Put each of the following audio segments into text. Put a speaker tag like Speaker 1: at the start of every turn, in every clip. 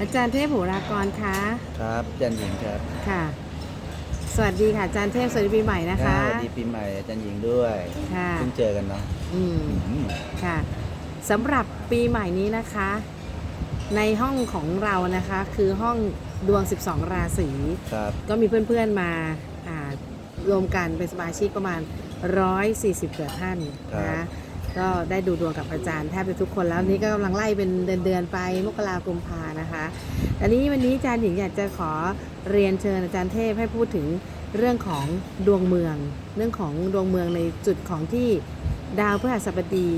Speaker 1: อาจารย์เทพโหรากรคะ
Speaker 2: ครับอาจารย์หญิงครับ
Speaker 1: ค่ะ สวัสดีค่ะอาจารย์เทพสวัสดีปีใหม่นะคะ
Speaker 2: สวัสดีปีใหม่อาจารย์หญิงด้วย
Speaker 1: ค่ะ
Speaker 2: เพิ่งเจอกันเนาะ
Speaker 1: อืม
Speaker 2: อืม
Speaker 1: ค่ะสำหรับปีใหม่นี้นะคะ ในห้องของเรานะคะ คือห้องดวง 12 ราศี
Speaker 2: ครับ
Speaker 1: ก็มีเพื่อนๆมาอ่ารวมกันเป็นสมาชิกประมาณ 140กว่าท่านนะคะ ก็ได้ดูดวงกับอาจารย์แทบจะทุกคนแล้วนี่ก็กำลังไล่เป็นเดือนๆไปมกราคมกุมภานะคะอันนี้วันนี้อาจารย์หญิงอยากจะขอเรียนเชิญอาจารย์เทพให้พูดถึงเรื่องของดวงเมือง เรื่องของดวงเมืองในจุดของที่ดาวพฤหัสบดี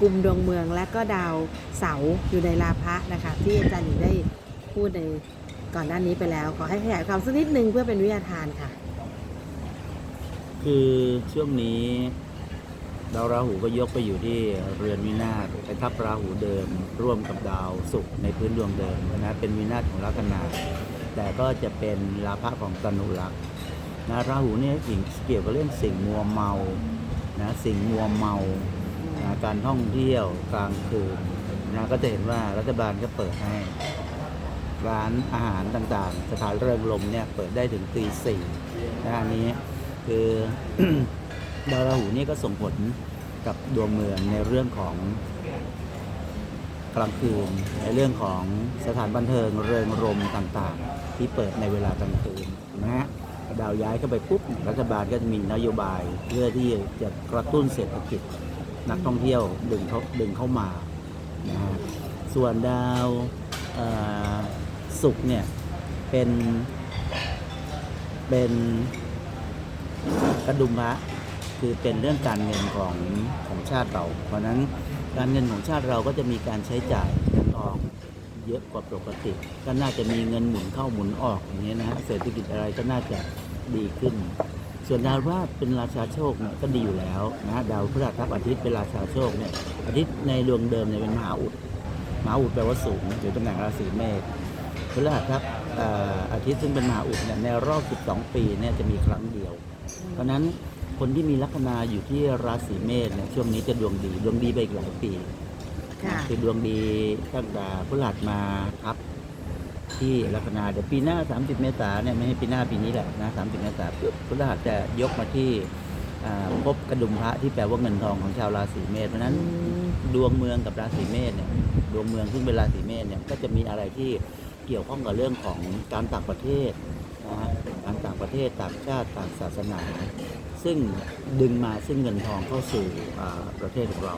Speaker 1: กลุ่มดวงเมืองและก็ดาวเสาอยู่ในลาภะนะคะที่อาจารย์หญิงได้พูดในก่อนหน้านี้ไปแล้ว ขอให้ขยายความสักนิดนึงเพื่อเป็นวิทยาทานค่ะ
Speaker 2: คือช่วงนี้ ดาวราหูก็ยกไปอยู่ที่เรือนวินาศไปทับราหูเดิม ร่วมกับดาวศุกร์ในพื้นดวงเดิมนะเป็นวินาศของลัคนาแต่ก็จะเป็นลาภะของตนุรักษ์นะราหูเนี่ยสิ่งเกี่ยวกับเรื่องสิ่งมัวเมานะสิ่งมัวเมานะการท่องเที่ยวกลางคืนนะก็จะเห็นว่ารัฐบาลก็เปิดให้ ร้านอาหารต่างๆ สถานเริงรมเนี่ยเปิดได้ถึงตีสี่นะอันนี้คือ ดาวราหูนี่ก็ส่งผลกับดวงเมืองในเรื่องของกลางคืน ในเรื่องของสถานบันเทิงเริงรมต่างๆ ที่เปิดในเวลากลางคืนนะฮะดาวย้ายเข้าไปปุ๊บรัฐบาลก็จะมีนโยบายเพื่อที่จะกระตุ้นเศรษฐกิจนักท่องเที่ยวดึงเขาดึงเข้ามานะฮะส่วนดาวศุกร์เนี่ยเป็นเป็นกระดุมพระ คือเป็นเรื่องการเงินของของชาติเรา เพราะนั้นการเงินของชาติเราก็จะมีการใช้จ่ายเงินออกเยอะกว่าปกติ ก็น่าจะมีเงินหมุนเข้าหมุนออกอย่างนี้นะฮะเศรษฐกิจอะไรก็น่าจะดีขึ้น ส่วนดาวพฤหัสเป็นราชาโชคเนี่ยก็ดีอยู่แล้วนะฮะดาวพฤหัสทับอาทิตย์เป็นราชาโชคเนี่ยอาทิตย์ในดวงเดิมเนี่ยเป็นมหาอุดมหาอุดแปลว่าสูงอยู่ตำแหน่งราศีเมษพฤหัสทับอาทิตย์ซึ่งเป็นมหาอุดเนี่ยในรอบ 12 ปีเนี่ยจะมีครั้งเดียว เพราะนั้น คนที่มีลัคนาอยู่ที่ราศีเมษเนี่ยช่วงนี้จะดวงดี ดวงดีไปอีกหลายปี
Speaker 1: ค่ะ
Speaker 2: คือดวงดีตั้งแต่พฤหัสมาทับ ที่ลัคนาเดี๋ยวปีหน้า 30 เมษาเนี่ยไม่ใช่ปีหน้าปีนี้แหละนะ30 เมษาปุ๊บพฤหัสจะยกมาที่อ่าพบกระดุมพระที่แปลว่าเงินทองของชาวราศีเมษเพราะฉะนั้น
Speaker 1: อืม
Speaker 2: ดวงเมืองกับราศีเมษเนี่ยดวงเมืองซึ่งเป็นราศีเมษเนี่ยก็จะมีอะไรที่เกี่ยวข้องกับเรื่องของการต่างประเทศนะฮะการต่างประเทศต่างชาติต่างศาสนา ซึ่งดึงมาซึ่งเงินทองเข้าสู่อ่าประเทศของเรา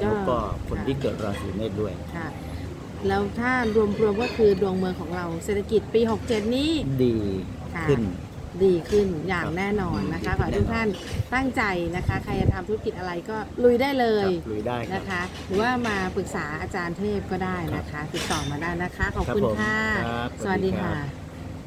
Speaker 2: แล้วก็คนที่เกิดราศีเมษด้วย
Speaker 1: ค่ะแล้วถ้ารวมๆก็คือดวงเมืองของเราเศรษฐกิจปี 67 นี้
Speaker 2: ดี
Speaker 1: ค่ะ
Speaker 2: ขึ้น
Speaker 1: ดีขึ้นอย่างแน่นอนนะ
Speaker 2: ครั
Speaker 1: คะ
Speaker 2: บ
Speaker 1: ขอให้ทุกท่านตั้งใจนะคะ ใครจะทำธุรกิจอะไรก็ลุยได้เลย
Speaker 2: ครับลุยได้ครับ
Speaker 1: นะคะ หรือว่ามาปรึกษาอาจารย์เทพก็ได้นะคะ ติดต่อมาได้นะคะ ขอบคุณ
Speaker 2: ครับผม
Speaker 1: ค่ะ
Speaker 2: ครับ
Speaker 1: สวัสดี
Speaker 2: สวัสดีครั
Speaker 1: ค่ะ
Speaker 2: บ